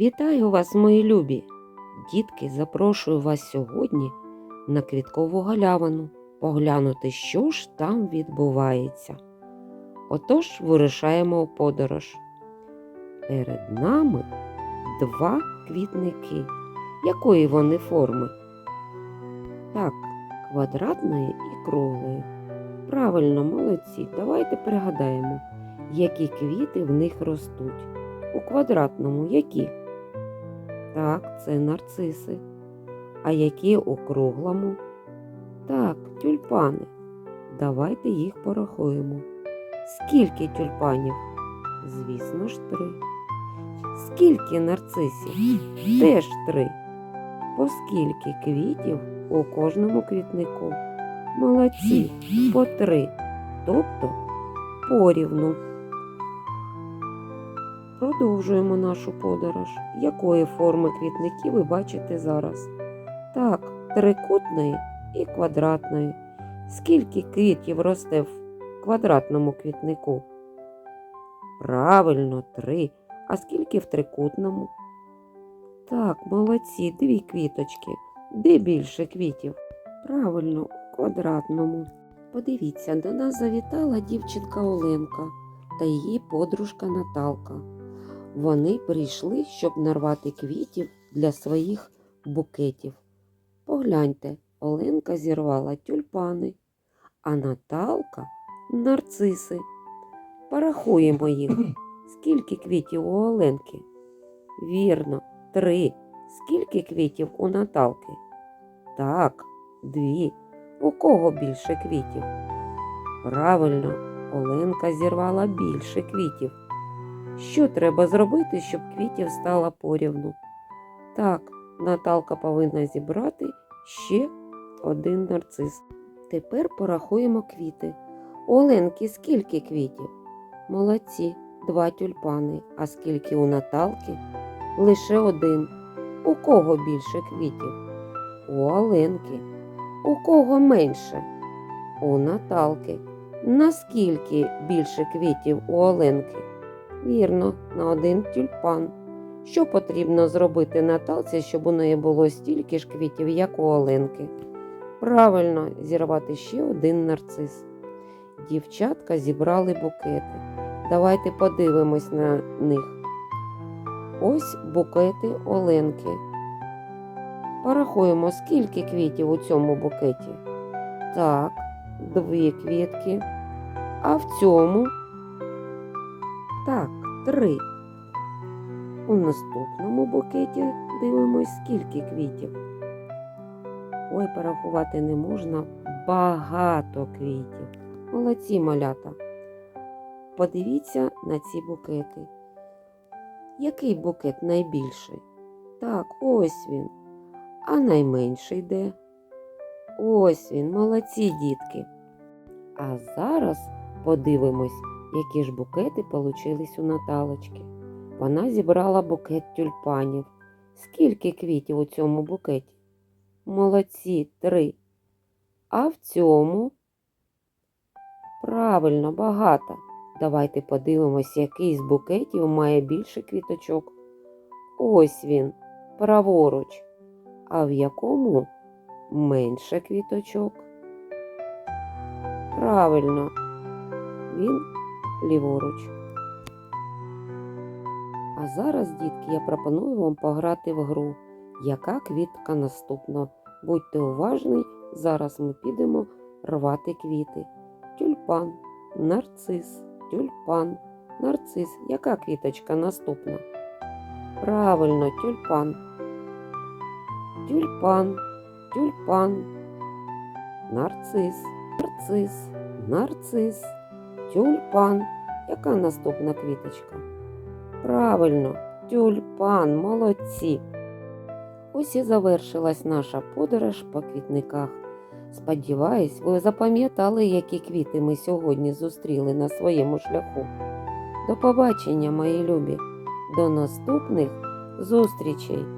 Вітаю вас, мої любі! Дітки, запрошую вас сьогодні на квіткову галявину поглянути, що ж там відбувається. Отож вирушаємо у подорож. Перед нами два квітники. Якої вони форми? Так, квадратної і круглої. Правильно, молодці. Давайте пригадаємо, які квіти в них ростуть. У квадратному які? Так, це нарциси. А які у круглому? Так, тюльпани. Давайте їх порахуємо. Скільки тюльпанів? Звісно ж, три. Скільки нарцисів? Теж три. По скільки квітів у кожному квітнику? Молодці, по три. Тобто порівну. Продовжуємо нашу подорож. Якої форми квітники ви бачите зараз? Так, трикутної і квадратної. Скільки квітів росте в квадратному квітнику? Правильно, три. А скільки в трикутному? Так, молодці, дві квіточки. Де більше квітів? Правильно, у квадратному. Подивіться, до нас завітала дівчинка Оленка та її подружка Наталка. Вони прийшли, щоб нарвати квітів для своїх букетів. Погляньте, Оленка зірвала тюльпани, а Наталка нарциси. Порахуємо їх. Скільки квітів у Оленки? Вірно, три. Скільки квітів у Наталки? Так, дві. У кого більше квітів? Правильно, Оленка зірвала більше квітів. Що треба зробити, щоб квітів стало порівну? Так, Наталка повинна зібрати ще один нарцис. Тепер порахуємо квіти. У Оленки скільки квітів? Молодці, два тюльпани. А скільки у Наталки? Лише один. У кого більше квітів? У Оленки. У кого менше? У Наталки. Наскільки більше квітів у Оленки? Вірно, на один тюльпан. Що потрібно зробити Наталці, щоб у неї було стільки ж квітів, як у Оленки? Правильно, зірвати ще один нарцис. Дівчатка зібрали букети. Давайте подивимось на них. Ось букети Оленки. Порахуємо, скільки квітів у цьому букеті. Так, дві квітки. А в цьому так, три. У наступному букеті дивимось, скільки квітів. Ой, порахувати не можна багато квітів. Молодці малята. Подивіться на ці букети. Який букет найбільший? Так, ось він. А найменший де? Ось він, молодці дітки. А зараз подивимось, які ж букети получились у Наталочки. Вона зібрала букет тюльпанів. Скільки квітів у цьому букеті? Молодці, три. А в цьому? Правильно, багато. Давайте подивимось, який з букетів має більше квіточок. Ось він, праворуч. А в якому менше квіточок? Правильно, він ліворуч. А зараз, дітки, я пропоную вам пограти в гру. Яка квітка наступна? Будьте уважні, зараз ми підемо рвати квіти. Тюльпан, нарцис, тюльпан, нарцис. Яка квіточка наступна? Правильно, тюльпан. Тюльпан, тюльпан, нарцис, нарцис, нарцис, тюльпан. Яка наступна квіточка? Правильно, тюльпан, молодці. Ось і завершилась наша подорож по квітниках. Сподіваюсь, ви запам'ятали, які квіти ми сьогодні зустріли на своєму шляху. До побачення, мої любі, до наступних зустрічей!